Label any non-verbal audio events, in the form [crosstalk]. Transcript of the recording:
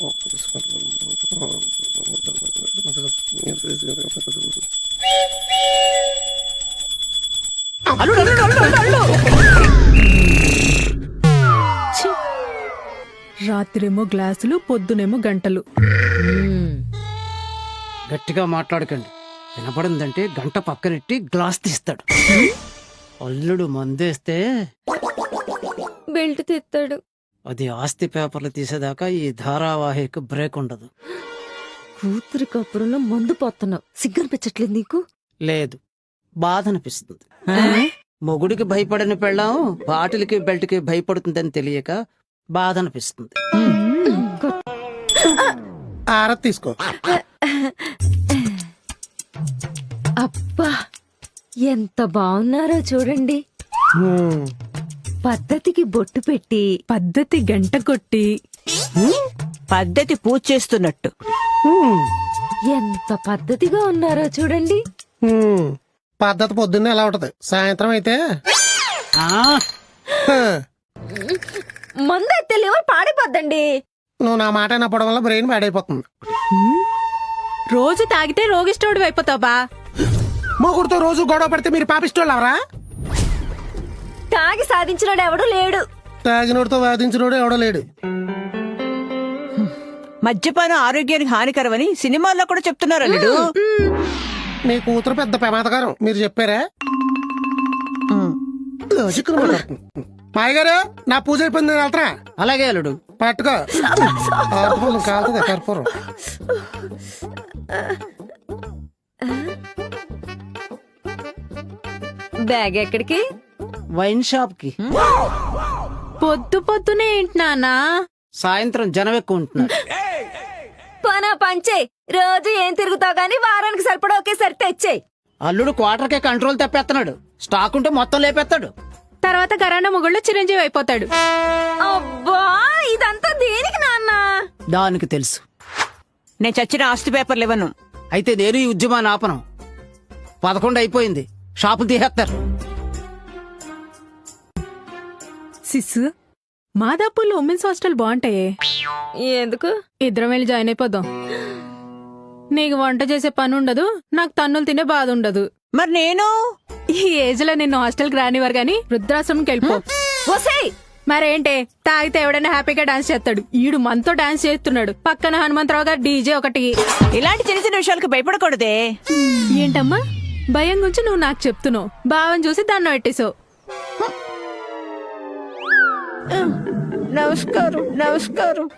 ఛీ! రాత్రేమో గ్లాసులు పొద్దునేమో గంటలు. గట్టిగా మాట్లాడకండి. వినపడిందంటే గంట పక్కనెట్టి గ్లాస్ తీస్తాడు. అల్లుడు మందేస్తే బెల్ట్ తెస్తాడు. అది ఆస్తి పేపర్లు తీసేదాకా ఈ ధారావాహిక బ్రేక్ ఉండదు. కూతురి కప్పురంలో మందు పోతున్నావు సిగ్గనిపించట్లేదు నీకు? లేదు. బాధ అనిపిస్తుంది మొగుడికి భయపడని పెళ్ళాం బాటిల్కి బెల్ట్కి భయపడుతుందని తెలియక బాధ అనిపిస్తుంది ఆర తీసుకో. అబ్బా ఎంత బాగున్నారో చూడండి. పద్ధతికి బొట్టు పెట్టి పద్ధతి గంట కొట్టి. పద్ధతి పూజ చేస్తున్నట్టు. ఎంత పద్ధతిగా ఉన్నారో చూడండి. హ్మ్. పద్ధతి పొద్దున్నే ఎలా ఉంటది? సాయంత్రం అయితే? మందు అయితే లివర్ పాడిపోద్దండి. నువ్వు నా మాట వినపడం వల్ల బ్రెయిన్ పాడైపోతుంది. రోజు తాగితే రోగిష్టోడు అయిపోతావు మొగుడుతో రోజు గొడవ పడితే మీరు పాపిస్తోళ్ళు ఎవరా తాగి సాధించినాడు ఎవడు లేడు. తాగినోడితో వాదించినోడు ఎవడో లేడు. మద్యపానం ఆరోగ్యానికి హానికరమని సినిమాల్లో కూడా చెప్తున్నారు అల్లుడు మీ కూతురు పెద్ద ప్రమాదకరం. మీరు చెప్పారా? చిక్కులు మాట్లాడుతుంది. మాయ గారు నా పూజ అయిపోయింది నేను వెళ్తున్నా. అలాగే అల్లుడు పట్టుకో. కాలుతుంది కర్పూరం. బ్యాగ్ ఎక్కడికి? వైన్ షాప్కి పొద్దు పొద్దునే ఏంటి నాన్నా? సాయంత్రం జనం ఎక్కువ ఉంటున్నారు. పనా పంచే రోజు ఏం తిరుగుతావు గానీ వారానికి సరిపడా ఒకేసారి తెచ్చేయి. అల్లుడు క్వార్టర్ కే కంట్రోల్ తెప్పేస్తున్నాడు. స్టాక్ ఉంటే మొత్తం లేపేస్తాడు. తర్వాత గరాణ మొగుళ్ళు చిరంజీవి అయిపోతాడు. అబ్బా ఇదంతా దేనికి నాన్న? దానికి తెలుసు. నేను చచ్చిన ఆస్తి పేపర్లు ఇవ్వను. అయితే నేను ఈ ఉద్యమాన్ని ఆపను. పదకొండు అయిపోయింది. షాపులు తీసేస్తారు. సిస్సు మాదాపూర్లో ఉమెన్స్ హాస్టల్ బాగుంటాయే. ఎందుకు? ఇద్దరం వెళ్ళి జాయిన్ అయిపోదాం. నీకు వంట చేసే పని ఉండదు నాకు తన్నులు తినే బాధ ఉండదు. మరి నేను? ఈ ఏజ్లో నిన్ను హాస్టల్కి రానివ్వరు గాని వృద్ధాశ్రమంకి వెళ్ళిపో. [gasps] వసేయ్ మరేంటే తాగితే ఎవడైనా హ్యాపీగా డాన్స్ చేస్తాడు. ఈడు మనతో డాన్స్ చేస్తున్నాడు. పక్కన హనుమంతరావు గారు డీజే ఒకటి. ఇలాంటి చిన్న చిన్న విషయాలకు భయపడకూడదే. ఏంటమ్మా? భయం గురించి నువ్వు నాకు చెప్తున్నావు. భావం చూసి దాన్ని పెట్టేశావు. నమస్కారం నమస్కారం.